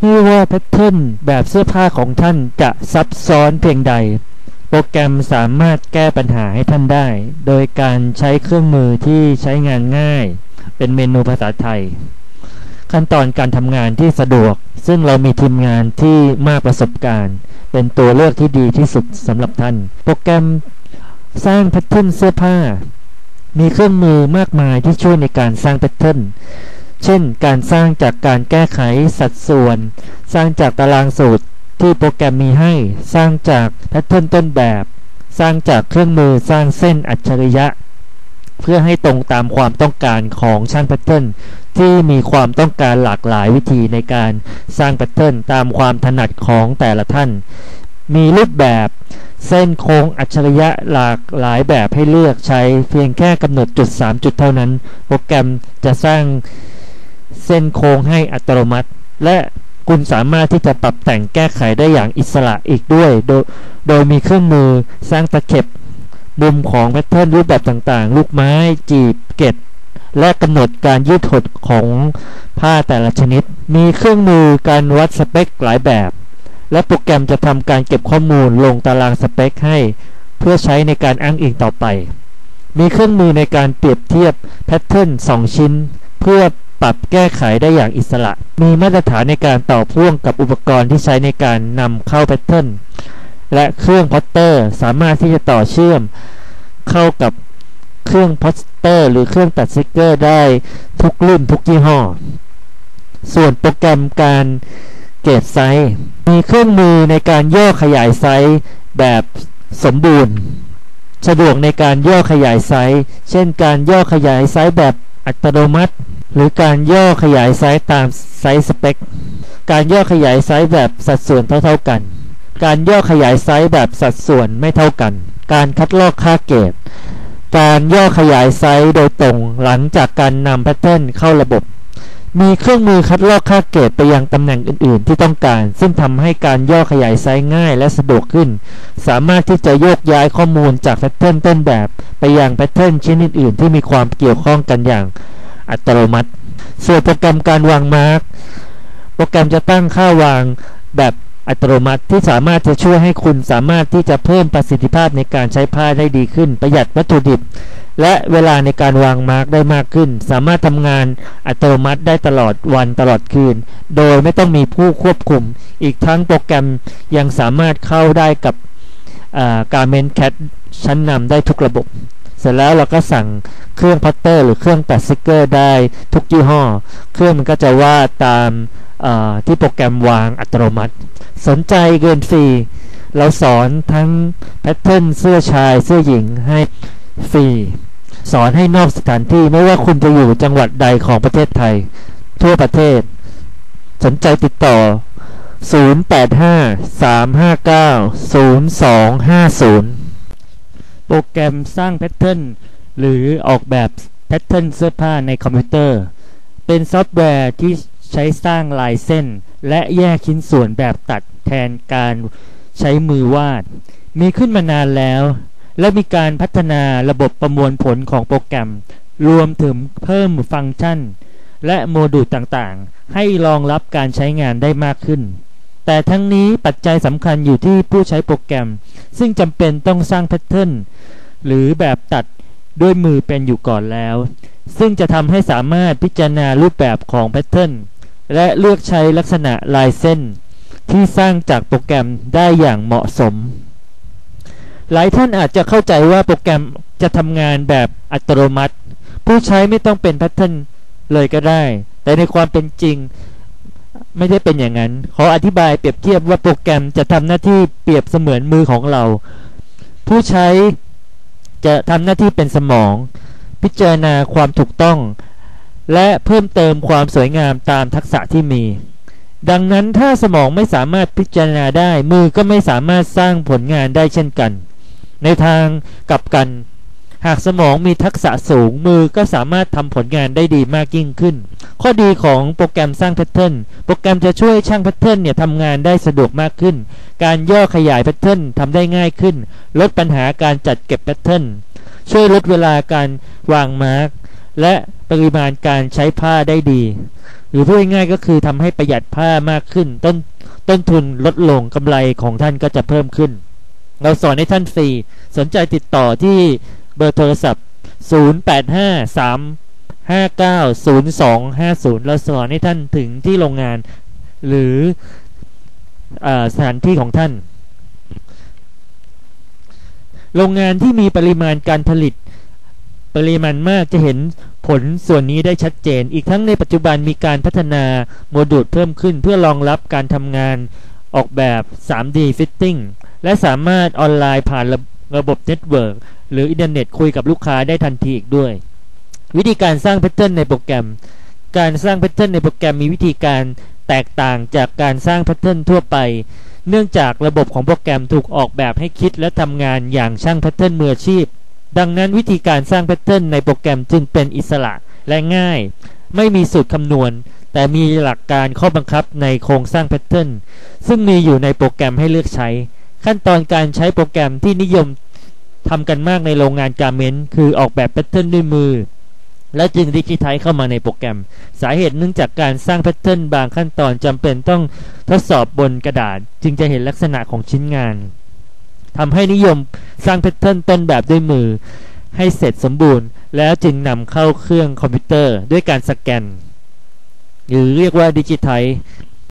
ไม่ว่าแพทเทิร์นแบบเสื้อผ้าของท่านจะซับซ้อนเพียงใด โปรแกรมสามารถแก้ปัญหาให้ท่านได้ โดยการใช้เครื่องมือที่ใช้งานง่าย เป็นเมนูภาษาไทย ขั้นตอนการทำงานที่สะดวก ซึ่งเรามีทีมงานที่มากประสบการณ์ เป็นตัวเลือกที่ดีที่สุดสำหรับท่าน โปรแกรมสร้างแพทเทิร์นเสื้อผ้า มีเครื่องมือมากมายที่ช่วยในการสร้างแพทเทิร์น เช่น การสร้างจากการแก้ไขสัดส่วน สร้างจากตารางสูตรที่โปรแกรมมีให้ สร้างจากแพทเทิร์นต้นแบบ สร้างจากเครื่องมือสร้างเส้นอัจฉริยะ เพื่อให้ตรงตามความต้องการของช่างแพทเทิร์นที่มีความต้องการหลากหลายวิธีในการสร้างแพทเทิร์นตามความถนัดของแต่ละท่าน มีรูปแบบเส้นโค้งอัจฉริยะหลากหลายแบบให้เลือกใช้เพียงแค่กำหนดจุด 3 จุดเท่านั้น โปรแกรมจะสร้าง เส้นโค้งให้อัตโนมัติ และคุณสามารถที่จะปรับแต่งแก้ไขได้อย่างอิสระอีกด้วย โดยโดยมีเครื่องมือสร้างตะเข็บมุมของแพทเทิร์นรูปแบบต่างๆ ลูกไม้จีบเกตและกำหนดการยืดหดของผ้าแต่ละชนิด มีเครื่องมือการวัดสเปคหลายแบบ และโปรแกรมจะทำการเก็บข้อมูลลงตารางสเปคให้ เพื่อใช้ในการอ้างอิงต่อไป มีเครื่องมือในการเปรียบเทียบแพทเทิร์น2 ชิ้น เพื่อ ปรับแก้ไขได้อย่างอิสระ มีมาตรฐานในการต่อพ่วงกับอุปกรณ์ที่ใช้ในการนำเข้าแพทเทิร์นและเครื่องพอตเตอร์สามารถที่จะต่อเชื่อม เข้ากับเครื่องพอตเตอร์ หรือเครื่องตัดสติกเกอร์ได้ทุกรุ่นทุกยี่ห้อ ส่วนโปรแกรมการเกตไซส์มีเครื่องมือในการย่อขยายไซส์แบบสมบูรณ์ สะดวกในการย่อขยายไซส์ เช่นการย่อขยายไซส์แบบอัตโนมัติ หรือการย่อขยายไซส์ตามไซส์สเปค การย่อขยายไซส์แบบสัดส่วนเท่าๆกัน การย่อขยายไซส์แบบสัดส่วนไม่เท่ากัน การคัดลอกค่าเกตการย่อขยายไซส์โดยตรงหลังจากการนำแพทเทิร์นเข้าระบบ มีเครื่องมือคัดลอกค่าเกตไปยังตำแหน่งอื่น ๆ ที่ต้องการ ซึ่งทำให้การย่อขยายไซส์ง่ายและสะดวกขึ้น สามารถที่จะโยกย้ายข้อมูลจากแพทเทิร์นต้นแบบ ไปยังแพทเทิร์นชิ้นอื่น ๆ ที่มีความเกี่ยวข้องกันอย่าง อัตโนมัติ ส่วนโปรแกรมการวางมาร์กโปรแกรมจะตั้งค่าวางแบบอัตโนมัติที่สามารถจะช่วยให้คุณสามารถที่จะเพิ่มประสิทธิภาพในการใช้ผ้าได้ดีขึ้น ประหยัดวัตถุดิบ และเวลาในการวางมาร์กได้มากขึ้น สามารถทำงานอัตโนมัติได้ตลอดวันตลอดคืน โดยไม่ต้องมีผู้ควบคุม อีกทั้งโปรแกรมยังสามารถเข้าได้กับการเมนแคทชั้นนำได้ทุกระบบ เสร็จแล้วเราก็สั่งเครื่องพัตเตอร์ หรือเครื่องแปดสติกเกอร์ได้ทุกยี่ห้อ เครื่องมันก็จะวาดตามที่โปรแกรมวางอัตโนมัติ สนใจเกินฟรีเราสอนทั้งแพทเทิร์นเสื้อชายเสื้อหญิงให้ฟรี สอนให้นอกสถานที่ไม่ว่าคุณจะอยู่จังหวัดใดของประเทศไทย ทั่วประเทศ สนใจติดต่อ 0853590250 โปรแกรมสร้างแพทเทิร์นหรือออกแบบแพทเทิร์นเสื้อผ้าในคอมพิวเตอร์ เป็นซอฟต์แวร์ที่ใช้สร้างลายเส้น และแยกชิ้นส่วนแบบตัดแทนการใช้มือวาด มีขึ้นมานานแล้ว และมีการพัฒนาระบบประมวลผลของโปรแกรม รวมถึงเพิ่มฟังก์ชัน และโมดูลต่างๆ ให้รองรับการใช้งานได้มากขึ้น แต่ทั้งนี้ปัจจัยสำคัญอยู่ที่ผู้ใช้โปรแกรม ซึ่งจำเป็นต้องสร้างแพทเทิร์นหรือแบบตัดด้วยมือเป็นอยู่ก่อนแล้ว ซึ่งจะทำให้สามารถพิจารณารูปแบบของแพทเทิร์นและเลือกใช้ลักษณะลายเส้น ที่สร้างจากโปรแกรมได้อย่างเหมาะสม หลายท่านอาจจะเข้าใจว่าโปรแกรมจะทำงานแบบอัตโนมัติ ผู้ใช้ไม่ต้องเป็นแพทเทิร์นเลยก็ได้ แต่ในความเป็นจริง ไม่ได้เป็นอย่างนั้น ขออธิบายเปรียบเทียบว่าโปรแกรมจะทำหน้าที่เปรียบเสมือนมือของเรา ผู้ใช้จะทำหน้าที่เป็นสมอง พิจารณาความถูกต้อง และเพิ่มเติมความสวยงามตามทักษะที่มี ดังนั้นถ้าสมองไม่สามารถพิจารณาได้มือก็ไม่สามารถสร้างผลงานได้เช่นกัน ในทางกลับกัน หากสมองมีทักษะสูงมือก็สามารถทำผลงานได้ดีมากยิ่งขึ้น ข้อดีของโปรแกรมสร้างแพทเทิร์นโปรแกรมจะช่วยช่างแพทเทิร์นเนี่ยทำงานได้สะดวกมากขึ้น การย่อขยายแพทเทิร์นทำได้ง่ายขึ้น ลดปัญหาการจัดเก็บแพทเทิร์นช่วยลดเวลาการวางมาร์กและปริมาณการใช้ผ้าได้ดี หรือพูดง่ายก็คือทำให้ประหยัดผ้ามากขึ้น ต้นต้นทุนลดลงกำไรของท่านก็จะเพิ่มขึ้น เราสอนให้ท่านฟรีสนใจติดต่อที่ เบอร์โทรศัพท์ 0853590250 เราสอนให้ท่านถึงที่โรงงาน หรืออสถานที่ของท่าน โรงงานที่มีปริมาณการผลิตปริมาณมากจะเห็นผลส่วนนี้ได้ชัดเจน อีกทั้งในปัจจุบันมีการพัฒนาโมดูลเพิ่มขึ้นเพื่อรองรับการทำงานออกแบบ 3D Fitting และสามารถออนไลน์ผ่านระ ระบบเน็ตเวิร์กหรืออินเทอร์เน็ตคุยกับลูกค้าได้ทันทีอีกด้วย วิธีการสร้างแพทเทิร์นในโปรแกรม การสร้างแพทเทิร์นในโปรแกรมมีวิธีการแตกต่างจากการสร้างแพทเทิร์นทั่วไป เนื่องจากระบบของโปรแกรมถูกออกแบบให้คิดและทำงานอย่างช่างแพทเทิร์นมืออาชีพ ดังนั้นวิธีการสร้างแพทเทิร์นในโปรแกรมจึงเป็นอิสระและง่าย ไม่มีสูตรคำนวณ แต่มีหลักการข้อบังคับในโครงสร้างแพทเทิร์นซึ่งมีอยู่ในโปรแกรมให้เลือกใช้ ขั้นตอนการใช้โปรแกรมที่นิยมทำกันมากในโรงงานการเมนต์คือออกแบบแพทเทิร์นด้วยมือ และจึงดิจิทัลเข้ามาในโปรแกรม สาเหตุเนื่องจากการสร้างแพทเทิร์นบางขั้นตอนจำเป็นต้องทดสอบบนกระดาษ จึงจะเห็นลักษณะของชิ้นงานทำให้นิยมสร้างแพทเทิร์นต้นแบบด้วยมือ ให้เสร็จสมบูรณ์ แล้วจึงนำเข้าเครื่องคอมพิวเตอร์ด้วยการสแกน หรือเรียกว่าดิจิทัล